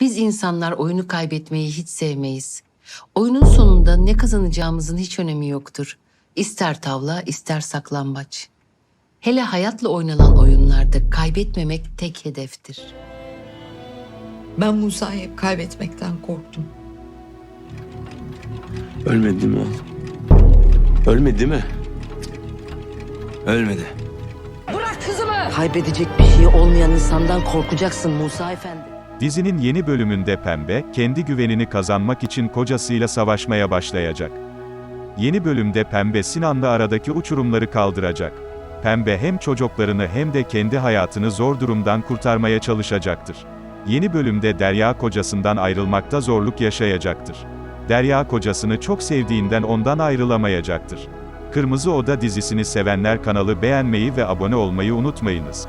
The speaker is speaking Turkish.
Biz insanlar oyunu kaybetmeyi hiç sevmeyiz. Oyunun sonunda ne kazanacağımızın hiç önemi yoktur. İster tavla, ister saklambaç. Hele hayatla oynanan oyunlarda kaybetmemek tek hedeftir. Ben Musa'yı hep kaybetmekten korktum. Ölmedi değil mi oğlum? Ölmedi değil mi? Ölmedi. Kaybedecek bir şey olmayan insandan korkacaksın Musa Efendi. Dizinin yeni bölümünde Pembe, kendi güvenini kazanmak için kocasıyla savaşmaya başlayacak. Yeni bölümde Pembe Sinan'la aradaki uçurumları kaldıracak. Pembe hem çocuklarını hem de kendi hayatını zor durumdan kurtarmaya çalışacaktır. Yeni bölümde Derya kocasından ayrılmakta zorluk yaşayacaktır. Derya kocasını çok sevdiğinden ondan ayrılamayacaktır. Kırmızı Oda dizisini sevenler kanalı beğenmeyi ve abone olmayı unutmayınız.